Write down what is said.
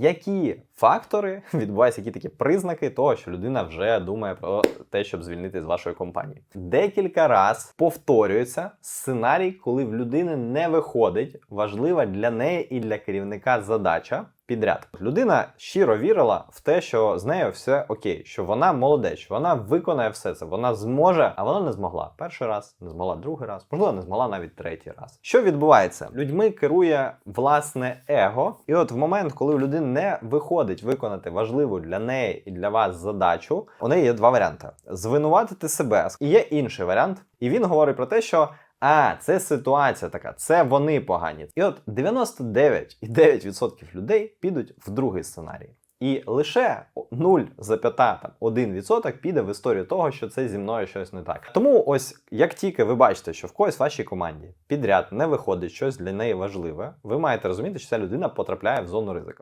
які фактори відбуваються, які такі признаки того, що людина вже думає про те, щоб звільнити з вашої компанії. Декілька раз повторюється сценарій, коли в людини не виходить важлива для неї і для керівника задача. Підряд людина щиро вірила в те, що з нею все окей, що вона молодець, вона виконає все це, вона зможе, а вона не змогла перший раз, не змогла другий раз, можливо, не змогла навіть третій раз. Що відбувається? Людьми керує власне его, і от в момент, коли у людини не виходить виконати важливу для неї і для вас задачу, у неї є два варіанти: звинуватити себе. І є інший варіант, і він говорить про те, що. А, це ситуація така, це вони погані. І от 99,9% людей підуть в другий сценарій. І лише 0,1% піде в історію того, що це зі мною щось не так. Тому ось як тільки ви бачите, що в когось в вашій команді підряд не виходить щось для неї важливе, ви маєте розуміти, що ця людина потрапляє в зону ризику.